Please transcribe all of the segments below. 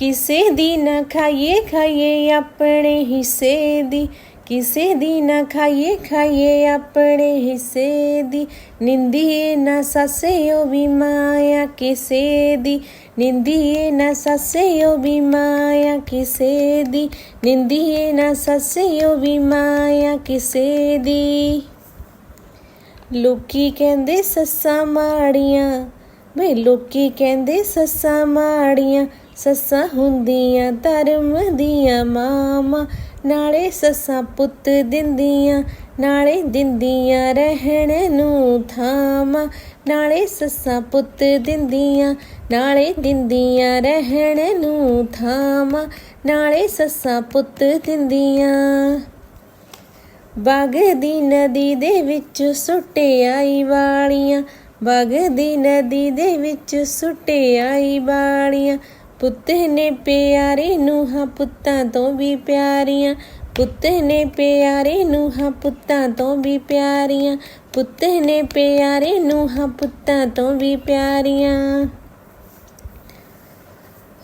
ਕਿਸੇ ਦੀ ਨਾ ਖਾਈਏ ਖਾਈਏ ਆਪਣੇ ਹਿੱਸੇ ਦੀ। ਕਿਸੇ ਦੀ ਨਾ ਖਾਈਏ ਖਾਈਏ ਆਪਣੇ ਹਿੱਸੇ ਦੀ। ਨਿੰਦੀਏ ਨਾ ਸੱਸਿਓ ਵੀ ਮਾਇਆ ਕਿਸੇ ਦੀ। ਨਿੰਦੀਏ ਨਾ ਸੱਸਿਓ ਵੀ ਮਾਇਆ ਕਿਸੇ ਦੀ। ਨਿੰਦੀਏ ਨਾ ਸੱਸਿਓ ਵੀ ਮਾਇਆ ਕਿਸੇ ਦੀ। ਲੋਕੀ ਕਹਿੰਦੇ ਸੱਸਾਂ ਮਾੜੀਆਂ। ਵੇ ਲੋਕੀ ਕਹਿੰਦੇ ਸੱਸਾਂ ਮਾੜੀਆਂ। ਸੱਸਾਂ ਹੁੰਦੀਆਂ, ਧਰਮ ਦੀਆਂ ਮਾਵਾਂ। ਨਾਲੇ ਸੱਸਾਂ ਪੁੱਤ ਦਿੰਦੀਆਂ, ਨਾਲੇ ਦਿੰਦੀਆਂ ਰਹਿਣ ਨੂੰ ਥਾਵਾਂ। ਨਾਲੇ ਸੱਸਾਂ ਪੁੱਤ ਦਿੰਦੀਆਂ, ਨਾਲੇ ਦਿੰਦੀਆਂ ਰਹਿਣ ਨੂੰ ਥਾਵਾਂ। ਨਾਲੇ ਸੱਸਾਂ ਪੁੱਤ ਦਿੰਦੀਆਂ। ਬਾਗ ਦੀ ਨਦੀ ਦੇ ਵਿੱਚ ਸੁੱਟੇ ਆਈ ਵਾਲੀਆਂ ਬਾਗ ਦੀ ਨਦੀ ਦੇ ਵਿੱਚ ਸੁੱਟੇ ਆਈ ਵਾਲੀਆਂ। ਪੁੱਤ ਨੇ ਪਿਆਰੇ ਨੂੰਹਾਂ ਪੁੱਤਾਂ ਤੋਂ ਵੀ ਪਿਆਰੀਆਂ। ਪੁੱਤ ਨੇ ਪਿਆਰੇ ਨੂੰਹਾਂ ਪੁੱਤਾਂ ਤੋਂ ਵੀ ਪਿਆਰੀਆਂ। ਪੁੱਤ ਨੇ ਪਿਆਰੇ ਨੂੰਹਾਂ ਪੁੱਤਾਂ ਤੋਂ ਵੀ ਪਿਆਰੀਆਂ।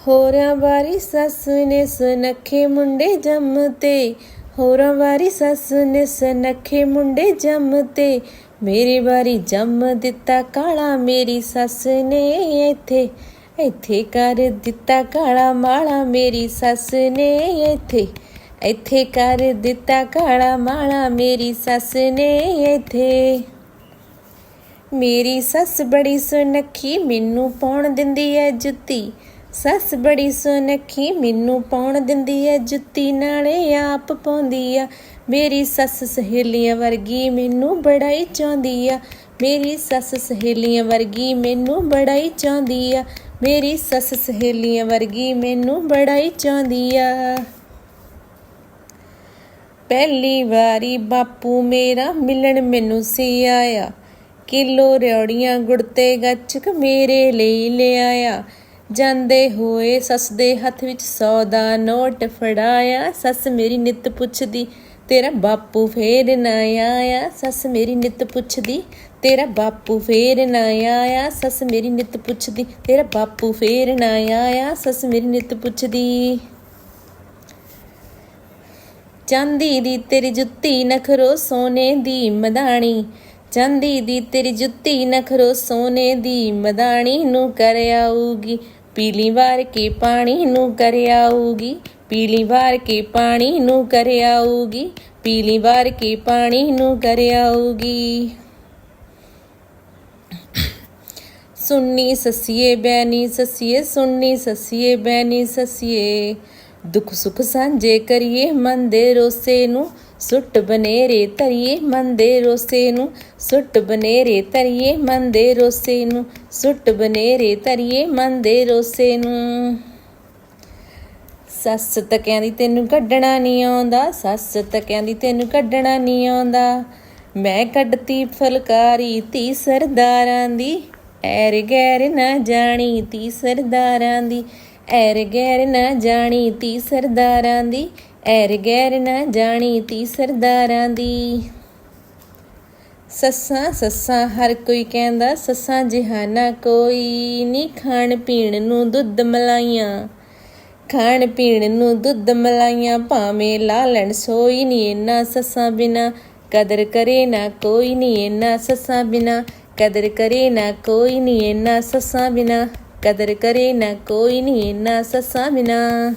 ਹੋਰਾਂ ਵਾਰੀ ਸੱਸ ਨੇ ਸੁਨੱਖੇ ਮੁੰਡੇ ਜੰਮਤੇ ਹੋਰਾਂ ਵਾਰੀ ਸੱਸ ਨੇ ਸੁਨੱਖੇ ਮੁੰਡੇ ਜੰਮਤੇ ਮੇਰੀ ਵਾਰੀ ਜੰਮ ਦਿੱਤਾ ਕਾਲਾ ਮੇਰੀ ਸੱਸ ਨੇ ਇੱਥੇ। ਇੱਥੇ ਕਰ ਦਿੱਤਾ ਕਾਲਾ ਮਾਲਾ ਮੇਰੀ ਸੱਸ ਨੇ, ਇੱਥੇ ਇੱਥੇ ਕਰ ਦਿੱਤਾ ਕਾਲਾ ਮਾਲਾ ਮੇਰੀ ਸੱਸ ਨੇ, ਇੱਥੇ। ਮੇਰੀ ਸੱਸ ਬੜੀ ਸੁਨੱਖੀ ਮੈਨੂੰ ਪਾਉਣ ਦਿੰਦੀ ਐ ਜੁੱਤੀ। ਸੱਸ ਬੜੀ ਸੁਨੱਖੀ ਮੈਨੂੰ ਪਾਉਣ ਦਿੰਦੀ ਐ ਜੁੱਤੀ, ਨਾਲੇ ਆਪ ਪਾਉਂਦੀ ਆ। ਮੇਰੀ ਸੱਸ ਸਹੇਲੀਆਂ ਵਰਗੀ ਮੈਨੂੰ ਬੜਾ ਹੀ ਚਾਹੁੰਦੀ ਆ। ਮੇਰੀ ਸੱਸ ਸਹੇਲੀਆਂ ਵਰਗੀ ਮੈਨੂੰ ਬੜਾ ਹੀ ਚਾਹੁੰਦੀ ਆ। ਮੇਰੀ ਸੱਸ ਸਹੇਲੀਆਂ ਵਰਗੀ ਮੈਨੂੰ ਬੜਾ ਹੀ ਚਾਹੁੰਦੀ ਆ। ਪਹਿਲੀ ਵਾਰੀ ਬਾਪੂ ਮੇਰਾ ਮਿਲਣ ਮੈਨੂੰ ਸੀ ਆਇਆ। ਕਿਲੋ ਰਿਉੜੀਆਂ ਗੁੜਤੇ ਗੱਚਕ ਮੇਰੇ ਲਈ ਲਿਆਇਆ ਜਾਂਦੇ ਹੋਏ ਸੱਸ ਦੇ ਹੱਥ ਵਿੱਚ 100 ਦਾ ਨੋਟ ਫੜਾਇਆ। ਸੱਸ ਮੇਰੀ ਨਿੱਤ ਪੁੱਛਦੀ ਤੇਰਾ ਬਾਪੂ ਫੇਰ ਨਾ ਆਇਆ, ਸੱਸ ਮੇਰੀ ਨਿੱਤ ਪੁੱਛਦੀ। ਤੇਰਾ ਬਾਪੂ ਫੇਰ ਨਾ ਆਇਆ, ਸੱਸ ਮੇਰੀ ਨਿੱਤ ਪੁੱਛਦੀ। ਤੇਰਾ ਬਾਪੂ ਫੇਰ ਨਾ ਆਇਆ, ਸੱਸ ਮੇਰੀ ਨਿੱਤ ਪੁੱਛਦੀ। ਚਾਂਦੀ ਦੀ ਤੇਰੀ ਜੁੱਤੀ ਨਖਰੋ ਸੋਨੇ ਦੀ ਮਦਾਣੀ। ਚਾਂਦੀ ਦੀ ਤੇਰੀ ਜੁੱਤੀ ਨਖਰੋ ਸੋਨੇ ਦੀ ਮਦਾਣੀ ਨੂੰ ਕਰ ਆਊਗੀ। ਪੀਲੀ ਵਾਰ ਕੇ ਪਾਣੀ ਨੂੰ ਕਰ ਆਊਗੀ। ਪੀਲੀ ਵਾਰ ਕੇ ਪਾਣੀ ਨੂੰ ਕਰ ਆਊਗੀ, ਪੀਲੀ ਵਾਰ ਕੇ ਪਾਣੀ ਨੂੰ ਕਰ ਆਊਗੀ। ਸੁਣਨੀ ਸਸੀਏ ਬੈਨੀ ਸਸੀਏ, ਸੁਣਨੀ ਸਸੀਏ ਬੈਨੀ ਸਸੀਏ। ਦੁੱਖ ਸੁੱਖ ਸਾਂਝੇ ਕਰੀਏ ਮਨ ਦੇ ਰੋਸੇ ਨੂੰ, ਸੁੱਟ ਬਨੇਰੇ ਧਰੀਏ ਮਨ ਦੇ ਰੋਸੇ ਨੂੰ, ਸੁੱਟ ਬਨੇਰੇ ਧਰੀਏ ਮਨ ਦੇ ਰੋਸੇ ਨੂੰ, ਸੁੱਟ ਬਨੇਰੇ ਧਰੀਏ ਮਨ ਦੇ ਰੋਸੇ ਨੂੰ। ਸੱਸ ਤਾਂ ਕਹਿੰਦੀ ਤੈਨੂੰ ਕੱਢਣਾ ਨਹੀਂ ਆਉਂਦਾ, ਸੱਸ ਤਾਂ ਕਹਿੰਦੀ ਤੈਨੂੰ ਕੱਢਣਾ ਨਹੀਂ ਆਉਂਦਾ। ਮੈਂ ਕੱਢਤੀ ਫਲਕਾਰੀ ਧੀ ਸਰਦਾਰਾਂ ਦੀ, ਐਰ ਗੈਰ ਨਾ ਜਾਣੀ ਧੀ ਸਰਦਾਰਾਂ ਦੀ। ਐਰ ਗੈਰ ਨਾ ਜਾਣੀ ਧੀ ਸਰਦਾਰਾਂ ਦੀ, ਐਰ ਗੈਰ ਨਾ ਜਾਣੀ ਧੀ ਸਰਦਾਰਾਂ ਦੀ। ਸੱਸਾਂ ਸੱਸਾਂ, ਹਰ ਕੋਈ ਕਹਿੰਦਾ, ਸੱਸਾਂ ਜਹਾਨਾ ਕੋਈ ਨਹੀਂ ਖਾਣ ਪੀਣ ਨੂੰ ਦੁੱਧ ਮਲਾਈਆਂ। ਖਾਣ ਪੀਣ ਨੂੰ ਦੁੱਧ ਮਲਾਈਆਂ ਭਾਵੇਂ ਲਾ ਲੈਣ, ਸੋਈ ਨਹੀਂ ਇੰਨਾ ਸੱਸਾਂ ਬਿਨਾ। ਕਦਰ ਕਰੇ ਨਾ ਕੋਈ ਨਹੀਂ ਇੰਨਾ ਸੱਸਾਂ ਬਿਨਾ। ਕਦਰ ਕਰੇ ਨਾ ਕੋਈ ਨਹੀਂ ਇੰਨਾ ਸੱਸਾਂ ਬਿਨਾ। ਕਦਰ ਕਰੇ ਨਾ ਕੋਈ ਨਹੀਂ ਇੰਨਾ ਸੱਸਾਂ ਬਿਨਾ।